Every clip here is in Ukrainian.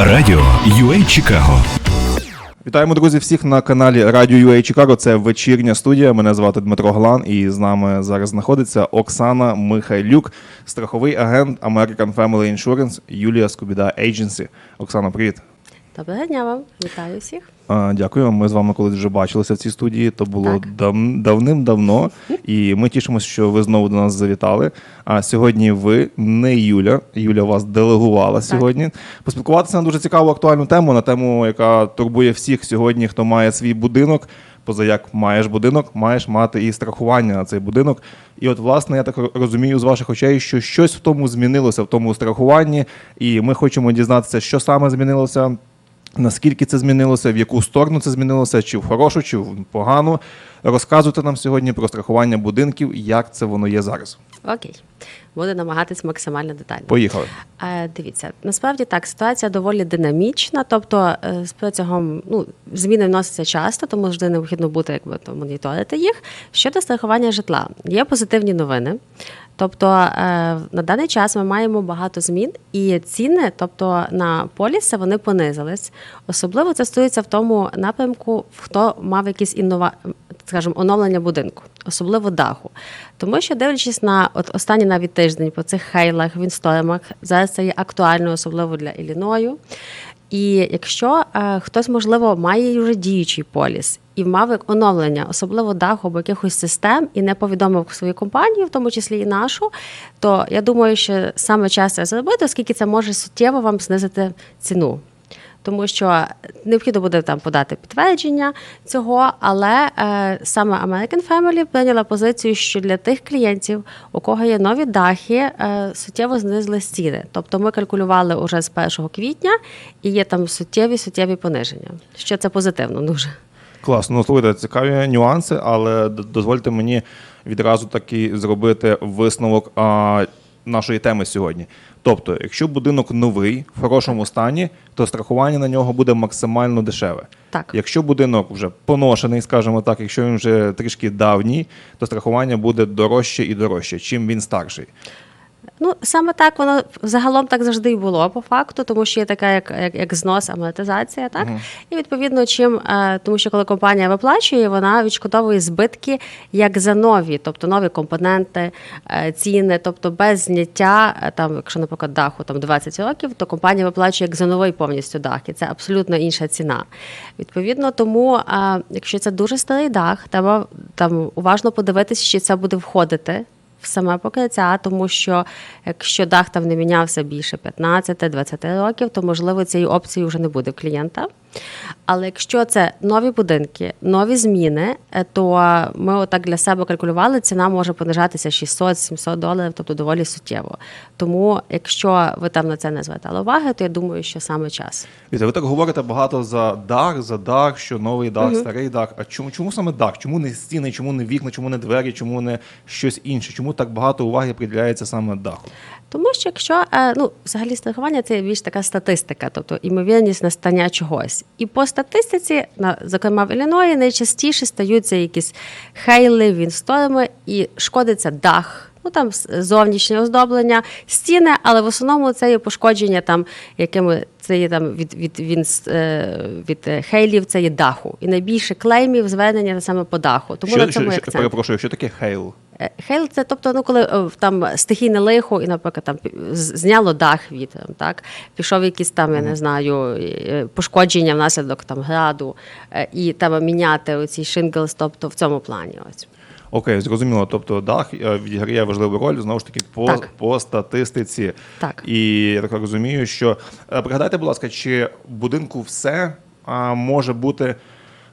Радіо UA Чикаго Вітаємо, друзі, всіх на каналі Радіо UA Чикаго. Це вечірня студія. Мене звати Дмитро Глан, і з нами зараз знаходиться Оксана Михайлюк, страховий агент American Family Insurance Юлія Скубіда Agency. Оксана, привіт. Доброго дня вам, вітаю всіх. А, Дякую. Ми з вами колись вже бачилися в цій студії. То було Так. дав- давним-давно, і ми тішимося, що ви знову до нас завітали. А сьогодні ви не Юля. Юля вас делегувала сьогодні. Поспілкуватися на дуже цікаву актуальну тему, на тему, яка турбує всіх сьогодні, хто має свій будинок. Поза як маєш будинок, маєш мати і страхування на цей будинок. І от, власне, я так розумію з ваших очей, що щось в тому змінилося в тому страхуванні, і ми хочемо дізнатися, що саме змінилося. Наскільки це змінилося, в яку сторону це змінилося, чи в хорошу, чи в погану. Розказуйте нам сьогодні про страхування будинків, як це воно є зараз. Окей, буду намагатись максимально детально. Поїхали. Е, Дивіться, насправді так, ситуація доволі динамічна, тобто е, з протягом ну, зміни вносяться часто, тому завжди необхідно бути якби то моніторити їх. Щодо страхування житла, є позитивні новини. Тобто е, на даний час ми маємо багато змін, і ціни, тобто на поліси, вони понизились. Особливо це стосується в тому напрямку, хто мав якісь іннова, скажімо, оновлення будинку, особливо даху. Тому що дивлячись на от останній навіть тиждень по цих хейлах, вінстормах, зараз це є актуально, особливо для Ілліною. І якщо е, хтось, можливо, має вже діючий поліс і мав оновлення, особливо даху або якихось систем, і не повідомив свою компанію, в тому числі і нашу, то я думаю, що саме час це зробити, оскільки це може суттєво вам знизити ціну. Тому що необхідно буде там подати підтвердження цього, але е, саме American Family прийняла позицію, що для тих клієнтів, у кого є нові дахи, е, суттєво знизили ціни. Тобто ми калькулювали уже з 1 квітня і є там суттєві суттєві пониження. Що це позитивно дуже. Класно. Ну, слухайте, цікаві нюанси, але дозвольте мені відразу таки зробити висновок а, нашої теми сьогодні. Тобто, якщо будинок новий, в хорошому стані, то страхування на нього буде максимально дешеве. Так. Якщо будинок вже поношений, скажімо так, якщо він вже трішки давній, то страхування буде дорожче і дорожче, чим він старший. Ну, саме так воно загалом так завжди і було по факту, тому що є така як, як, як знос, амортизація, так? І відповідно, чим, е, тому що коли компанія виплачує, вона відшкодовує збитки як за нові, тобто нові компоненти, е, ціни, тобто без зняття, е, там, якщо, наприклад, даху там 20 років, то компанія виплачує як за новий повністю дах, і це абсолютно інша ціна. Відповідно, тому, якщо це дуже старий дах, треба там уважно подивитися, чи це буде входити в саме покриття, тому що якщо дах там не мінявся більше 15-20 років, то можливо цієї опції вже не буде в клієнта. Але якщо це нові будинки, нові зміни, е, то ми отак для себе калькулювали, ціна може понижатися 600-700 доларів, тобто доволі суттєво. Тому, якщо ви там на це не звертали уваги, то я думаю, що саме час. Віта, ви так говорите багато за дах, за дах, що новий дах, старий дах. А чому, чому саме дах? Чому не стіни, чому не вікна, чому не двері, чому не щось інше? Чому так багато уваги приділяється саме даху? Тому що якщо е, ну, взагалі страхування це більш така статистика, тобто імовірність настання чогось. І по статистиці, на- зокрема в Ілліної, найчастіше стаються якісь хейли, вінсторми і шкодиться дах. Ну там зовнішнє оздоблення, стіни, але в основному це є пошкодження там, якими це є там від, від, від, від е, хейлів, це є даху. І найбільше клеймів звернення саме по даху. Тому на цьому що, що, акцент. перепрошую, що таке хейл? Хейл це тобто, ну коли е, там стихійне лихо, і, наприклад, там зняло дах вітром, так пішов якийсь там, я не знаю, е, пошкодження внаслідок там граду, е, і треба міняти оці шинглс, тобто в цьому плані. Ось Окей, зрозуміло. Тобто дах відіграє важливу роль знову ж таки по, Так. по статистиці. Так. І я так розумію, що пригадайте, будь ласка, чи в будинку все а, може бути,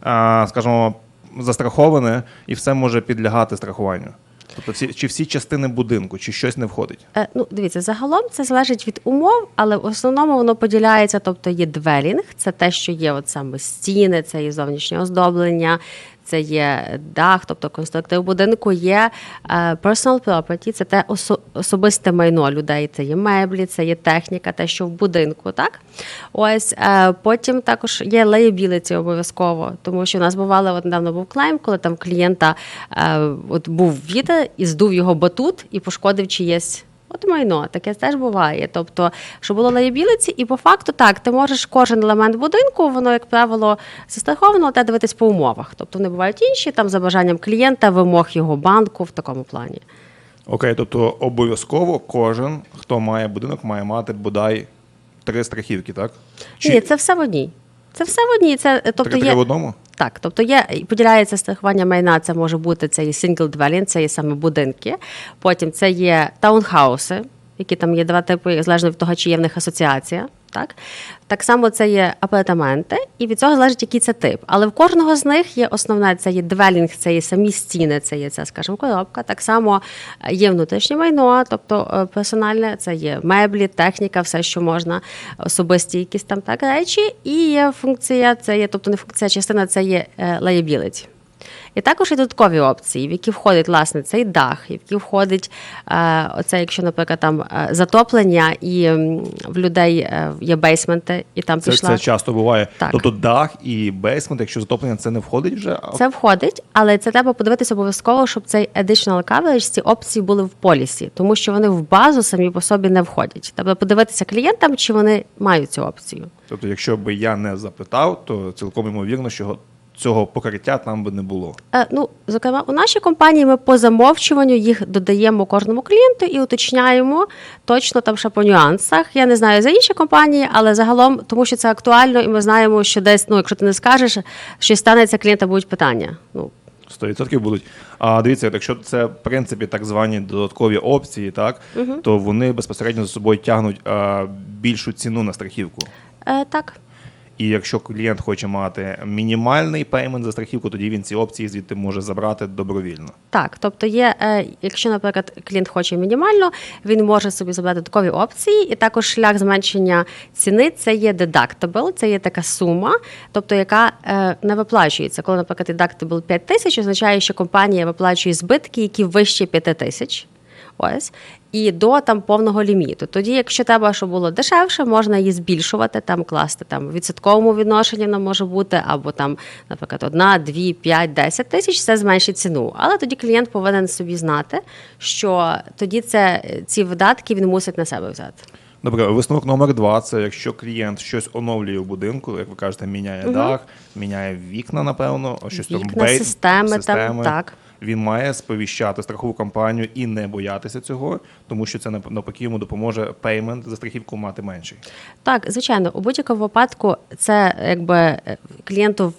а, скажімо, застраховане і все може підлягати страхуванню? Тобто всі, чи всі частини будинку, чи щось не входить? Е, Ну, дивіться, загалом це залежить від умов, але в основному воно поділяється. Тобто є двелінг, це те, що є от саме стіни, це є зовнішнє оздоблення, це є дах, тобто конструктив будинку, є е, personal property, це те особисте майно людей. Це є меблі, це є техніка, те, що в будинку, так? Ось е, потім також є liability обов'язково, тому що у нас бувало, от недавно був клейм, коли там клієнта е, от був вітер і здув його батут і пошкодив чиєсь от майно, таке теж буває. Тобто, що було лаябілиці, і по факту так, ти можеш кожен елемент будинку, воно, як правило, застраховано, те дивитись по умовах. Тобто вони бувають інші, там за бажанням клієнта, вимог його банку в такому плані. Окей, тобто обов'язково кожен, хто має будинок, має мати бодай три страхівки, так? Ні, це все в одній. Це все в одній. Це тобто три, три є в одному? Так, тобто є поділяється страхування майна. Це може бути це є single dwelling, це є саме будинки. Потім це є таунхауси, які там є два типи, залежно від того, чи є в них асоціація. Так, так само це є апартаменти, і від цього залежить, який це тип. Але в кожного з них є основне, це є двелінг, це є самі стіни, це є ця, скажімо, коробка. Так само е, є внутрішнє майно, тобто е, персональне, це є меблі, техніка, все, що можна, особисті якісь там так речі. І є функція, це є, тобто не функція, частина це є е, liability. І також є додаткові опції, в які входить власне цей дах, в які входить е, оце, якщо, наприклад, там е, затоплення, і в людей е, є бейсменти, і там Це, пішла. це часто буває. Так. Тобто дах і бейсмент, якщо затоплення, це не входить вже. Це входить, але це треба подивитися обов'язково, щоб цей additional coverage, ці опції були в полісі, тому що вони в базу самі по собі не входять. Треба подивитися клієнтам, чи вони мають цю опцію. Тобто, якщо би я не запитав, то цілком ймовірно, що цього покриття там би не було. Е, ну, зокрема, у нашій компанії ми по замовчуванню їх додаємо кожному клієнту і уточняємо точно там ще по нюансах. Я не знаю за інші компанії, але загалом, тому що це актуально, і ми знаємо, що десь, ну, якщо ти не скажеш, що станеться, клієнта будуть питання. Ну, 100% будуть. А дивіться, якщо це в принципі так звані додаткові опції, так то вони безпосередньо за собою тягнуть а, більшу ціну на страхівку. е, так. І якщо клієнт хоче мати мінімальний пеймент за страхівку, тоді він ці опції звідти може забрати добровільно. Так, тобто є, е, якщо, наприклад, клієнт хоче мінімально, він може собі забрати додаткові опції, і також шлях зменшення ціни це є deductible, це є така сума, тобто яка е, не виплачується. Коли, наприклад, deductible 5 тисяч, означає, що компанія виплачує збитки, які вищі 5 тисяч. Ось і до там повного ліміту. Тоді, якщо треба, щоб було дешевше, можна її збільшувати, там класти там в відсотковому відношенні вона може бути, або там, наприклад, одна, дві, п'ять, десять тисяч, це зменшить ціну. Але тоді клієнт повинен собі знати, що тоді це ці видатки він мусить на себе взяти. Добре, висновок номер два це якщо клієнт щось оновлює в будинку, як ви кажете, міняє дах, міняє вікна, напевно, щось Вікна, там бей- системи там, так. Він має сповіщати страхову компанію і не боятися цього, тому що це навпаки йому допоможе пеймент за страхівку мати менший. Так, звичайно, у будь-якому випадку це якби е, клієнту.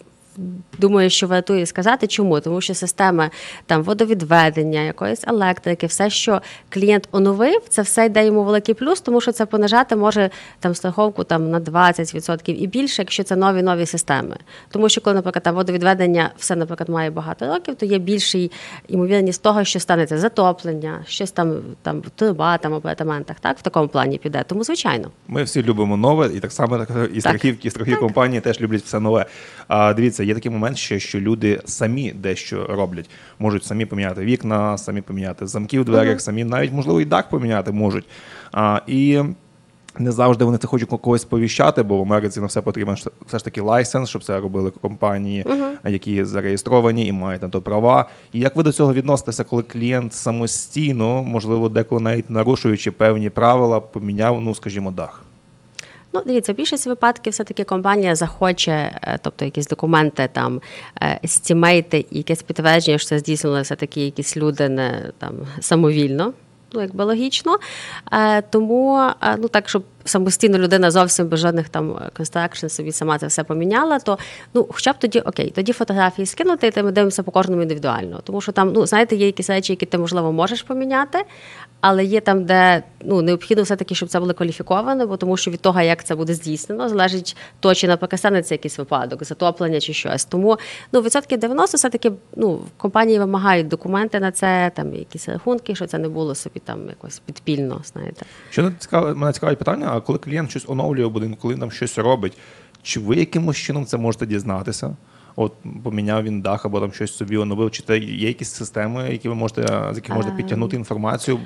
Думаю, що вартує сказати, чому? Тому що системи там водовідведення, якоїсь електрики, все, що клієнт оновив, це все йде йому великий плюс, тому що це понижати може там страховку там на 20% і більше, якщо це нові нові системи. Тому що коли, наприклад, там водовідведення все, наприклад, має багато років, то є більший ймовірність того, що станеться затоплення, щось там там труба, там апартаментах, так в такому плані піде. Тому звичайно. Ми всі любимо нове, і так само так, і страхівки, і страхові компанії теж люблять все нове. А дивіться, є такий момент ще, що люди самі дещо роблять. Можуть самі поміняти вікна, самі поміняти замки в дверях, самі навіть можливо і дах поміняти можуть. А, і не завжди вони це хочуть когось повіщати, бо в Америці на все потрібен все ж таки лайсенс, щоб це робили компанії, які зареєстровані і мають на то права. І як ви до цього відноситеся, коли клієнт самостійно, можливо, деколи навіть нарушуючи певні правила, поміняв, ну скажімо, дах? Ну, дивіться, в більшості випадків все-таки компанія захоче, е, тобто якісь документи, там стімейти і якесь підтвердження, що це здійснили все-таки якісь люди не там самовільно. Ну, якби логічно. Е, тому, е, ну так, щоб самостійно людина зовсім без жодних там констракшн собі сама це все поміняла, то ну, хоча б тоді окей, тоді фотографії скинути, і ми дивимося по кожному індивідуально. Тому що там, ну, знаєте, є якісь речі, які ти, можливо, можеш поміняти, але є там, де ну, необхідно все-таки, щоб це було кваліфіковано, бо тому що від того, як це буде здійснено, залежить то, чи наприклад станеться якийсь випадок, затоплення чи щось. Тому ну, відсотків 90 все-таки ну, компанії вимагають документи на це, там якісь рахунки, що це не було собі там якось підпільно, знаєте. Що цікаве, мене цікавить питання, а коли клієнт щось оновлює будинку, коли він там щось робить, чи ви якимось чином це можете дізнатися? От поміняв він дах або там щось собі оновив, чи це є якісь системи, які ви можете з яких можете підтягнути інформацію?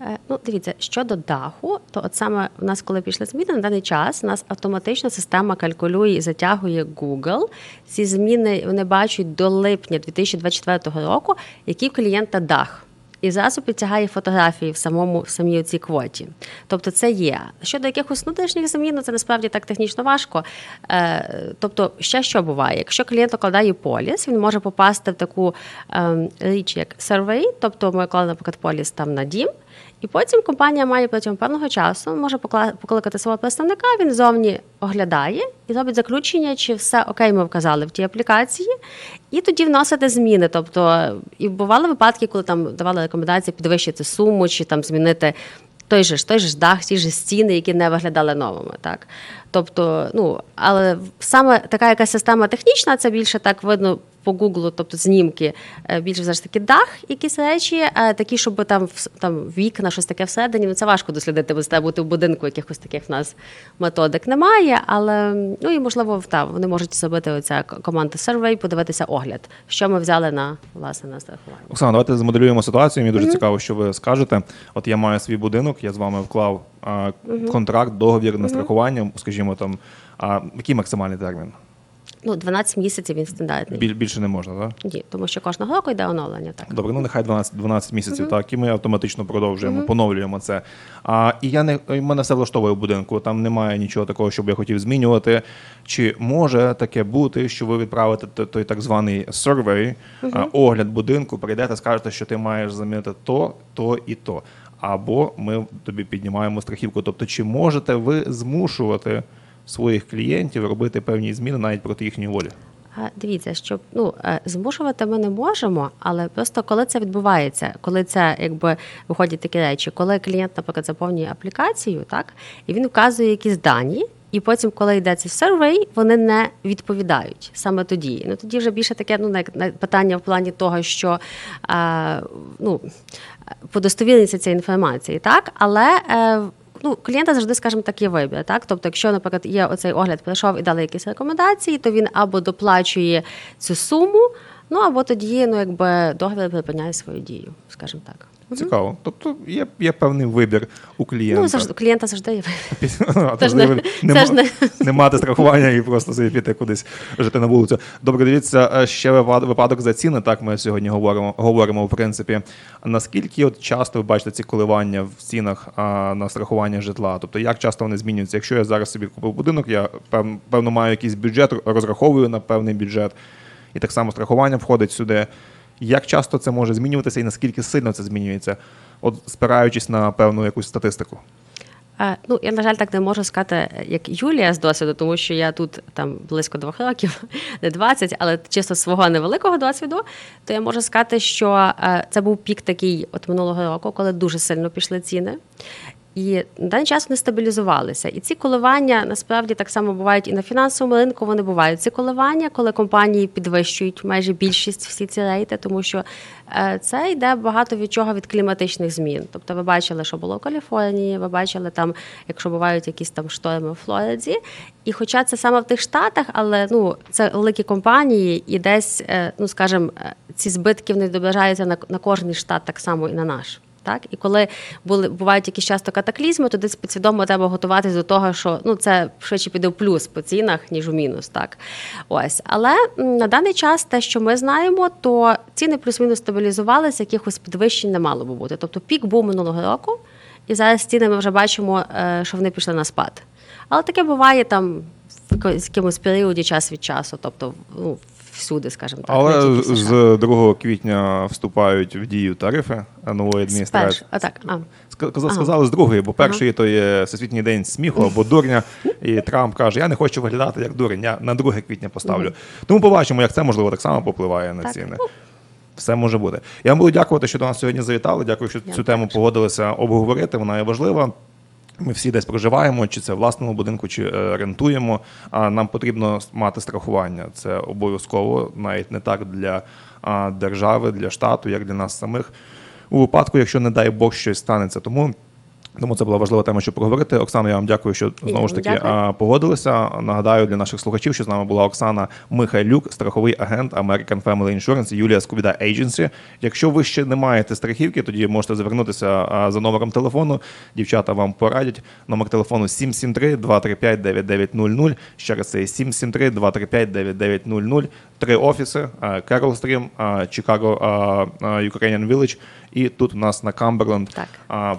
Е, Ну, дивіться, щодо даху, то от саме в нас, коли пішли зміни, на даний час у нас автоматично система калькулює і затягує Google. Ці зміни вони бачать до липня 2024 року, який клієнта дах. І зразу підтягає фотографії в самому в самій цій квоті. Тобто це є. Щодо якихось внутрішніх змін, ну, це насправді так технічно важко. Е, тобто, ще що буває? Якщо клієнт укладає поліс, він може попасти в таку е, річ, як сервей, тобто ми клали, наприклад, поліс там на дім. І потім компанія має протягом певного часу може покликати свого представника, він зовні оглядає і робить заключення, чи все окей, ми вказали в тій аплікації, і тоді вносити зміни. Тобто, і бували випадки, коли там давали рекомендації підвищити суму, чи там змінити той же ж той же ж дах, ті ж стіни, які не виглядали новими. Так? Тобто, ну, але саме така якась система технічна, це більше так видно по Гуглу, тобто знімки, е, більше все ж таки дах, якісь речі, а такі, щоб там, там вікна, щось таке всередині, ну це важко дослідити, бо це треба бути в будинку, якихось таких в нас методик немає. Але ну і можливо, та, вони можуть зробити оця команда сервей, подивитися огляд, що ми взяли на власне на страхування. Оксана, давайте змоделюємо ситуацію. Мені дуже цікаво, що ви скажете. От я маю свій будинок, я з вами вклав а, контракт, договір на страхування, скажімо там. А який максимальний термін? Ну, 12 місяців він стандартний. Біль, більше не можна, так? Ні, тому що кожного року йде оновлення. Так. Добре, ну нехай 12, 12 місяців, так, і ми автоматично продовжуємо, поновлюємо це. А, і я не і мене все влаштовує в будинку. Там немає нічого такого, щоб я хотів змінювати. Чи може таке бути, що ви відправите той так званий survey, а, огляд будинку, прийдете, скажете, що ти маєш замінити то, то і то. Або ми тобі піднімаємо страхівку. Тобто, чи можете ви змушувати своїх клієнтів робити певні зміни навіть проти їхньої волі? Дивіться, що ну е, змушувати ми не можемо, але просто коли це відбувається, коли це якби виходять такі речі, коли клієнт, наприклад, заповнює аплікацію, так і він вказує якісь дані. І потім, коли йде цей сервей, вони не відповідають саме тоді. Ну тоді вже більше таке ну, на питання в плані того, що е, ну, по достовірності цієї інформації, так, але е, ну, клієнта завжди, скажімо так, є вибір. Так? Тобто, якщо, наприклад, є оцей огляд, прийшов і дали якісь рекомендації, то він або доплачує цю суму, ну або тоді ну, якби договір припиняє свою дію, скажімо так. Цікаво. Тобто є, є певний вибір у клієнта. Ну, завжди, у клієнта завжди є вибір. Не- мати страхування і просто собі піти кудись жити на вулицю. Добре, дивіться, е, ще випад- випадок за ціни. Так ми сьогодні говоримо, говоримо в принципі. Наскільки от часто ви бачите ці коливання в цінах на страхування житла? Тобто, як часто вони змінюються? Якщо я зараз собі купив будинок, я пев- певно маю якийсь бюджет, розраховую на певний бюджет, і так само страхування входить сюди. Як часто це може змінюватися і наскільки сильно це змінюється? От спираючись на певну якусь статистику. Ну, я, на жаль, так не можу сказати, як Юлія з досвіду, тому що я тут там близько двох років, не 20, але чисто свого невеликого досвіду, то я можу сказати, що е, це був пік такий от минулого року, коли дуже сильно пішли ціни. І на даний час вони стабілізувалися. І ці коливання насправді так само бувають і на фінансовому ринку. Вони бувають ці коливання, коли компанії підвищують майже більшість всі ці рейти, тому що е, це йде багато від чого від кліматичних змін. Тобто, ви бачили, що було в Каліфорнії, ви бачили там, якщо бувають якісь там шторми у Флориді. І хоча це саме в тих штатах, але ну це великі компанії, і десь, е, ну скажімо, е, ці збитки вони відображаються на, на кожний штат так само і на наш. Так, і коли були бувають якісь часто катаклізми, то десь підсвідомо треба готуватись до того, що ну це швидше піде в плюс по цінах, ніж у мінус. Так ось, але на даний час, те, що ми знаємо, то ціни плюс-мінус стабілізувалися, якихось підвищень не мало би бути. Тобто пік був минулого року, і зараз ціни ми вже бачимо, е, що вони пішли на спад. Але таке буває там в яко- з якимось періоді час від часу, тобто ну, всюди, скажімо так. Але з 2 квітня вступають в дію тарифи нової адміністрації. А, так, а. Ска- Сказали з другої, бо перший то є Всесвітній день сміху або дурня. І Трамп каже: Я не хочу виглядати як дурень, я на 2 квітня поставлю. Тому побачимо, як це можливо так само попливає на Так. ціни. Все може бути. Я вам буду дякувати, що до нас сьогодні завітали. Дякую, що Я цю тему погодилися обговорити. Вона є важлива. Ми всі десь проживаємо, чи це в власному будинку, чи е, рентуємо. А нам потрібно мати страхування. Це обов'язково, навіть не так для держави, для штату, як для нас самих. У випадку, якщо не дай Бог щось станеться. Тому тому це була важлива тема, щоб поговорити. Оксана, я вам дякую, що знову ж таки дякую. погодилися. Нагадаю для наших слухачів, що з нами була Оксана Михайлюк, страховий агент American Family Insurance, Юлія Скубіда Agency. Якщо ви ще не маєте страхівки, тоді можете звернутися за номером телефону. Дівчата вам порадять. Номер телефону 773-235-9900. Ще раз це 773-235-9900. Три офіси: Carol Stream, а, Chicago а, а, Ukrainian Village, і тут у нас на Камберленд Так.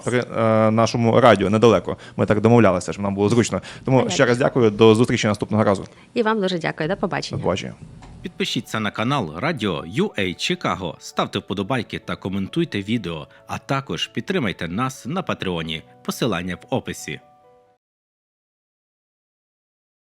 при нашому радіо недалеко. Ми так домовлялися, щоб нам було зручно. Тому Понятно. ще раз дякую. До зустрічі наступного разу. І вам дуже дякую. До До побачення. побачення. Підпишіться на канал Радіо UA Чикаго, ставте вподобайки та коментуйте відео, а також підтримайте нас на Патреоні. Посилання в описі.